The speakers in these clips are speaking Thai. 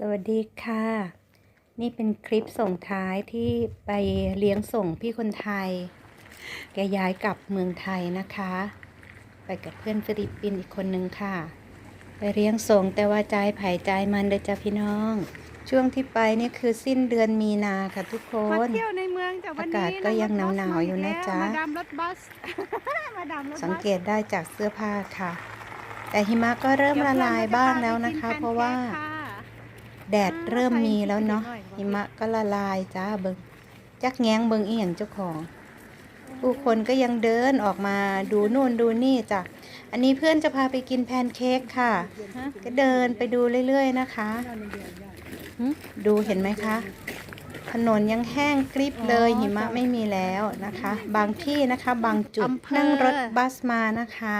สวัสดีค่ะ นี่เป็นคลิปส่งท้ายที่ไปเลี้ยงส่งพี่คนไทย แกย้ายกลับเมืองไทยนะคะ ไปกับเพื่อนฟิลิปปินส์อีกคนนึงค่ะ ไปเลี้ยงส่งแต่ว่าใจายไผ่ใจายมันเลยจ้ะพี่น้อง ช่วงที่ไปนี่คือสิ้นเดือนมีนาค่ะทุกคมานเที่ยวในเมืองแต่วันนี้อากาศก็ยังหนาวๆอยู่นะจ๊ะมาดามรถบัสมาดามรถบัสสังเกตได้จากเสื้อผ้าค่ะ แต่หิมะก็เริ่มละลายบ้างแล้วนะคะ เพราะว่า แดดเริ่มมีแล้วเนาะหิมะก็ละลายจ้าเบิงจักแง้งเบิงอีหยังเจ้าของ ผู้คนก็ยังเดินออกมาดูนู่นดูนี่จ้ะอันนี้เพื่อนจะพาไปกินแพนเค้กค่ะ ก็เดินไปดูเรื่อยๆนะคะหึดูเห็นไหมคะ ถนนยังแห้งกริบเลยหิมะไม่มีแล้วนะคะ บางที่นะคะบางจุดนั่งรถบัสมานะคะ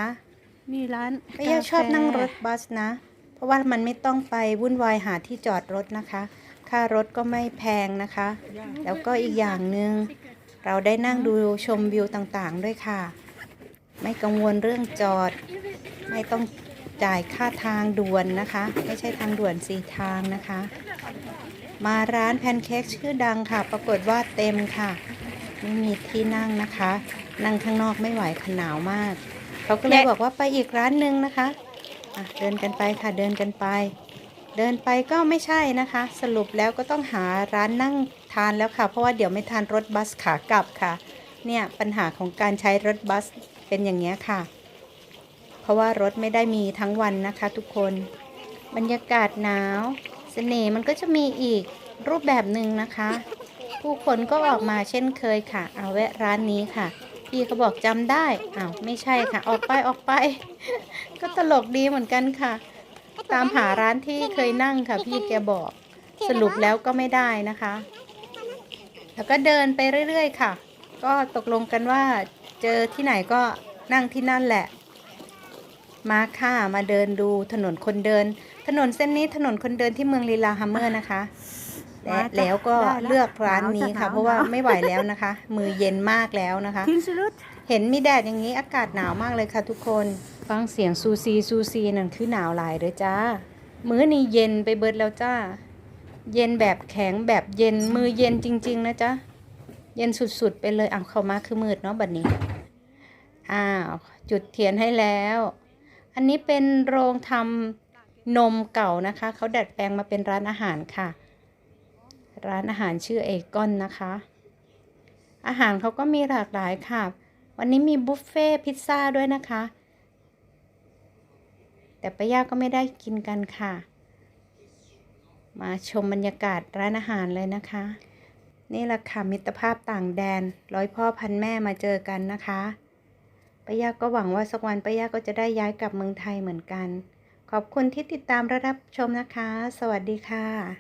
นี่ร้านไม่อยากชอบนั่งรถบัสนะ เพราะว่ามันไม่ต้องไปวุ่นวายหาที่จอดรถนะคะ ค่ารถก็ไม่แพงนะคะ แล้วก็อีกอย่างหนึ่งเราได้นั่งดูชมวิวต่างๆ ด้วยค่ะ ไม่กังวลเรื่องจอด ไม่ต้องจ่ายค่าทางด่วนนะคะ ไม่ใช่ทางด่วนสีทางนะคะ มาร้านแพนเค้กชื่อดังค่ะ ปรากฏว่าเต็มค่ะ ไม่มีที่นั่งนะคะ นั่งข้างนอกไม่ไหวค่ะหนาวมาก เขาก็เลยบอกว่าไปอีกร้านหนึ่งนะคะ อะเดินกันไปค่ะเดินกันไป เดินไปก็ไม่ใช่นะคะ สรุปแล้วก็ต้องหาร้านนั่งทานแล้วค่ะ เพราะว่าเดี๋ยวไม่ทานรถบัสขากลับค่ะ เนี่ยปัญหาของการใช้รถบัสเป็นอย่างนี้ยค่ะ เพราะว่ารถไม่ได้มีทั้งวันนะคะทุกคน บรรยากาศหนาวเสน่ห์มันก็จะมีอีกรูปแบบหนึ่งนะคะ ผู้คนก็ออกมาเช่นเคยค่ะ เอาแวะร้านนี้ค่ะ พี่เขาบอกจำได้อ้าวไม่ใช่ค่ะ ออกไปออกไป ก็ตลกดีเหมือนกันค่ะ ตามหาร้านที่เคยนั่งค่ะ พี่แกบอกสรุปแล้วก็ไม่ได้นะคะ แล้วก็เดินไปเรื่อยๆค่ะ ก็ตกลงกันว่าเจอที่ไหนก็นั่งที่นั่นแหละ มาค่ะมาเดินดูถนนคนเดิน ถนนเส้นนี้ถนนคนเดินที่เมืองลีลาฮัมเมอร์นะคะ และแล้วก็เลือกร้านนี้ค่ะ เพราะว่าไม่ไหวแล้วนะคะ มือเย็นมากแล้วนะคะทินสุรุตเห็นมีแดดอย่างนี้อากาศหนาวมากเลยค่ะทุกคนฟังเสียงซูซีซูซีนั่นคือหนาวหลายเลยจ้า มื้อนี้เย็นไปเบิดแล้วจ้า เย็นแบบแข็งแบบเย็นมือเย็นจริง ๆ นะจ๊ะ เย็นสุดๆไปเลยเอาเข้ามาคือมืดเนาะบัดนี้ อ้าวจุดเทียนให้แล้ว อันนี้เป็นโรงทำนมเก่านะคะ เขาดัดแปลงมาเป็นร้านอาหารค่ะ ร้านอาหารชื่อเอกอนนะคะ อาหารเขาก็มีหลากหลายค่ะ วันนี้มีบุฟเฟ่พิซซ่าด้วยนะคะ แต่ป้าย่าก็ไม่ได้กินกันค่ะ มาชมบรรยากาศร้านอาหารเลยนะคะ นี่แหละค่ะมิตรภาพต่างแดน ร้อยพ่อพันแม่มาเจอกันนะคะป้าย่าก็หวังว่าสักวันป้าย่าก็จะได้ย้ายกลับเมืองไทยเหมือนกัน ขอบคุณที่ติดตามรับชมนะคะ สวัสดีค่ะ